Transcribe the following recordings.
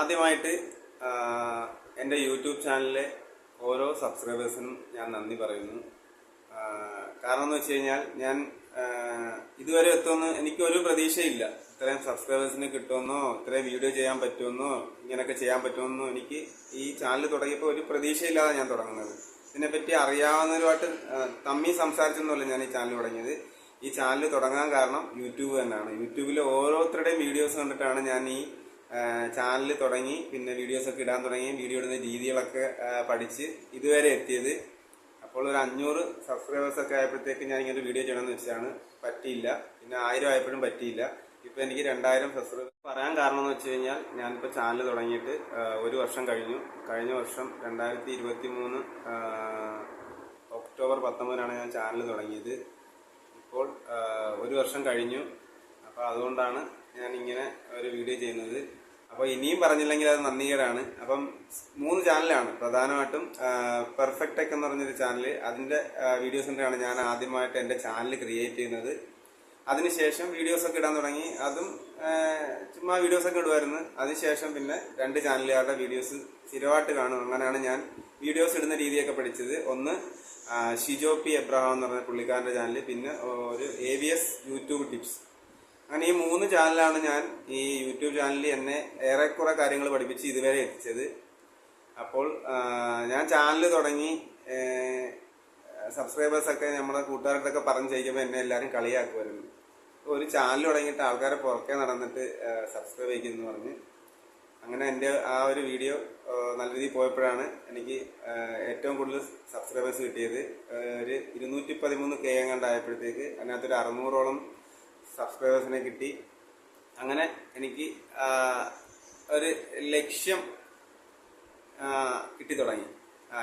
ആദ്യമായിട്ട് എന്റെ യൂട്യൂബ് ചാനലിലെ ഓരോ സബ്സ്ക്രൈബേഴ്സിനും ഞാൻ നന്ദി പറയുന്നു. കാരണം എന്ന് വെച്ച് കഴിഞ്ഞാൽ ഞാൻ ഇതുവരെ എത്തുമെന്ന് എനിക്കൊരു പ്രതീക്ഷയില്ല. ഇത്രയും സബ്സ്ക്രൈബേഴ്സിന് കിട്ടുമെന്നോ ഇത്രയും വീഡിയോ ചെയ്യാൻ പറ്റുമെന്നോ ഇങ്ങനെയൊക്കെ ചെയ്യാൻ പറ്റുമെന്നോ എനിക്ക് ഈ ചാനൽ തുടങ്ങിയപ്പോൾ ഒരു പ്രതീക്ഷയില്ലാതെ ഞാൻ തുടങ്ങുന്നത്. ഇതിനെപ്പറ്റി അറിയാവുന്നവരുമായിട്ട് തമ്മി സംസാരിച്ചെന്നല്ല ഞാൻ ഈ ചാനൽ തുടങ്ങിയത്. ഈ ചാനൽ തുടങ്ങാൻ കാരണം യൂട്യൂബ് തന്നെയാണ്. യൂട്യൂബിലെ ഓരോരുത്തരുടെയും വീഡിയോസ് കണ്ടിട്ടാണ് ഞാൻ ഈ ചാനൽ തുടങ്ങി പിന്നെ വീഡിയോസൊക്കെ ഇടാൻ തുടങ്ങി വീഡിയോ ഇടുന്ന രീതികളൊക്കെ പഠിച്ച് ഇതുവരെ എത്തിയത്. അപ്പോൾ ഒരു അഞ്ഞൂറ് സബ്സ്ക്രൈബേഴ്സൊക്കെ ആയപ്പോഴത്തേക്ക് ഞാൻ ഇങ്ങനെ വീഡിയോ ചെയ്യണമെന്ന് വെച്ചാണ്. പറ്റിയില്ല. പിന്നെ ആയിരം ആയപ്പോഴും പറ്റിയില്ല. ഇപ്പോൾ എനിക്ക് രണ്ടായിരം സബ്സ്ക്രൈബേഴ്സ് പറയാൻ കാരണം എന്ന് വെച്ച് കഴിഞ്ഞാൽ ഞാനിപ്പോൾ ചാനൽ തുടങ്ങിയിട്ട് ഒരു വർഷം കഴിഞ്ഞു. കഴിഞ്ഞ വർഷം രണ്ടായിരത്തി ഇരുപത്തി മൂന്ന് ഒക്ടോബർ പത്തൊമ്പതിനാണ് ഞാൻ ചാനൽ തുടങ്ങിയത്. ഇപ്പോൾ ഒരു വർഷം കഴിഞ്ഞു. അപ്പോൾ അതുകൊണ്ടാണ് ഞാൻ ഇങ്ങനെ ഒരു വീഡിയോ ചെയ്യുന്നത്. അപ്പോൾ ഇനിയും പറഞ്ഞില്ലെങ്കിൽ അത് നന്ദികേടാണ്. അപ്പം മൂന്ന് ചാനലാണ്. പ്രധാനമായിട്ടും പെർഫെക്റ്റ് ടെക് എന്ന് പറഞ്ഞൊരു ചാനൽ അതിന്റെ വീഡിയോസ് കണ്ടാണ് ഞാൻ ആദ്യമായിട്ട് എന്റെ ചാനൽ ക്രിയേറ്റ് ചെയ്യുന്നത്. അതിനുശേഷം വീഡിയോസ് ഒക്കെ ഇടാൻ തുടങ്ങി. അതും ചുമ്മാ വീഡിയോസ് ഒക്കെ ഇടുമായിരുന്നു അതിനുശേഷം പിന്നെ രണ്ട് ചാനലുകാരുടെ വീഡിയോസ് സ്ഥിരമായിട്ട് കാണും. അങ്ങനെയാണ് ഞാൻ വീഡിയോസ് ഇടുന്ന രീതിയൊക്കെ പഠിച്ചത്. ഒന്ന് ഷിജോ പി എബ്രഹാം എന്ന് പറഞ്ഞ പുള്ളിക്കാരന്റെ ചാനൽ പിന്നെ ഒരു A V S YouTube tips അങ്ങനെ ഈ മൂന്ന് ചാനലാണ് ഞാൻ ഈ യൂട്യൂബ് ചാനലിൽ എന്നെ ഏറെക്കുറെ കാര്യങ്ങൾ പഠിപ്പിച്ച് ഇതുവരെ എത്തിച്ചത്. അപ്പോൾ ഞാൻ ചാനൽ തുടങ്ങി സബ്സ്ക്രൈബേഴ്സൊക്കെ നമ്മുടെ കൂട്ടുകാരോടൊക്കെ പറഞ്ഞ് ചെയ്യുമ്പോൾ എന്നെ എല്ലാവരും കളിയാക്കുമായിരുന്നു. ഒരു ചാനൽ തുടങ്ങിയിട്ട് ആൾക്കാരെ പുറകെ നടന്നിട്ട് സബ്സ്ക്രൈബ് ചെയ്യുന്നു പറഞ്ഞ്. അങ്ങനെ എന്റെ ആ ഒരു വീഡിയോ നല്ല രീതിയിൽ പോയപ്പോഴാണ് എനിക്ക് ഏറ്റവും കൂടുതൽ സബ്സ്ക്രൈബേഴ്സ് കിട്ടിയത്. ഒരു ഇരുന്നൂറ്റി പതിമൂന്ന് കെ എങ്ങാണ്ടായപ്പോഴത്തേക്ക് അതിനകത്തൊരു അറുന്നൂറോളം സബ്സ്ക്രൈബേഴ്സിനെ കിട്ടി. അങ്ങനെ എനിക്ക് ഒരു ലക്ഷ്യം കിട്ടി തുടങ്ങി.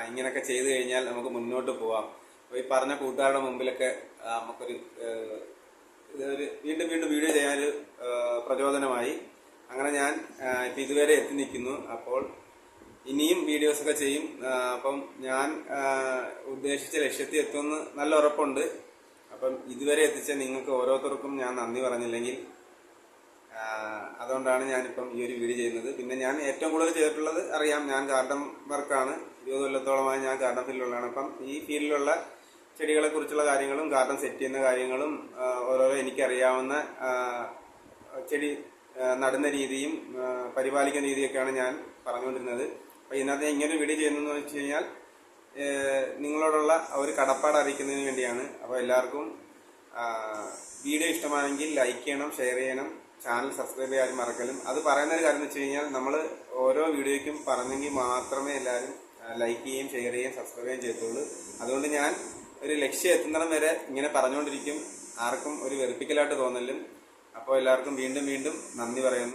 ഇങ്ങനെയൊക്കെ ചെയ്തു കഴിഞ്ഞാൽ നമുക്ക് മുന്നോട്ട് പോവാം. ഈ പറഞ്ഞ കൂട്ടുകാരുടെ മുമ്പിലൊക്കെ നമുക്കൊരു ഇതൊരു വീണ്ടും വീണ്ടും വീഡിയോ ചെയ്യാനൊരു പ്രചോദനമായി. അങ്ങനെ ഞാൻ ഇപ്പം ഇതുവരെ എത്തി നിൽക്കുന്നു. അപ്പോൾ ഇനിയും വീഡിയോസൊക്കെ ചെയ്യും. അപ്പം ഞാൻ ഉദ്ദേശിച്ച ലക്ഷ്യത്തിൽ എത്തുമെന്ന് നല്ല ഉറപ്പുണ്ട്. അപ്പം ഇതുവരെ എത്തിച്ച നിങ്ങൾക്ക് ഓരോരുത്തർക്കും ഞാൻ നന്ദി പറഞ്ഞില്ലെങ്കിൽ അതുകൊണ്ടാണ് ഞാനിപ്പം ഈ ഒരു വീഡിയോ ചെയ്യുന്നത്. പിന്നെ ഞാൻ ഏറ്റവും കൂടുതൽ ചെയ്തിട്ടുള്ളത് അറിയാം ഞാൻ ഗാർഡൻ വർക്കാണ് ഇരുപത് കൊല്ലത്തോളമായി ഞാൻ ഗാർഡൻ ഫീൽഡിലുള്ളതാണ് അപ്പം ഈ ഫീൽഡിലുള്ള ചെടികളെക്കുറിച്ചുള്ള കാര്യങ്ങളും ഗാർഡൻ സെറ്റ് ചെയ്യുന്ന കാര്യങ്ങളും ഓരോരോ എനിക്കറിയാവുന്ന ചെടി നടുന്ന രീതിയും പരിപാലിക്കുന്ന രീതിയൊക്കെയാണ് ഞാൻ പറഞ്ഞുകൊണ്ടിരുന്നത്. അപ്പം ഇന്നത്തെ ഇങ്ങനെ വീഡിയോ ചെയ്യുന്നതെന്ന് വെച്ച് കഴിഞ്ഞാൽ നിങ്ങളോടുള്ള ഒരു കടപ്പാട് അറിയിക്കുന്നതിന് വേണ്ടിയാണ്. അപ്പോൾ എല്ലാവർക്കും വീഡിയോ ഇഷ്ടമാണെങ്കിൽ ലൈക്ക് ചെയ്യണം ഷെയർ ചെയ്യണം ചാനൽ സബ്സ്ക്രൈബ് ചെയ്യാൻ മറക്കലും. അത് പറയുന്ന ഒരു കാര്യം എന്ന് വെച്ച് കഴിഞ്ഞാൽ നമ്മൾ ഓരോ വീഡിയോയ്ക്കും പറഞ്ഞെങ്കിൽ മാത്രമേ എല്ലാവരും ലൈക്ക് ചെയ്യുകയും ഷെയർ ചെയ്യുകയും സബ്സ്ക്രൈബ് ചെയ്യുകയും ചെയ്യത്തുള്ളൂ. അതുകൊണ്ട് ഞാൻ ഒരു ലക്ഷ്യം എത്തുന്നിടം വരെ ഇങ്ങനെ പറഞ്ഞുകൊണ്ടിരിക്കും. ആർക്കും ഒരു വെറുപ്പിക്കലായിട്ട് തോന്നലും അപ്പോൾ എല്ലാവർക്കും വീണ്ടും വീണ്ടും നന്ദി പറയുന്നു.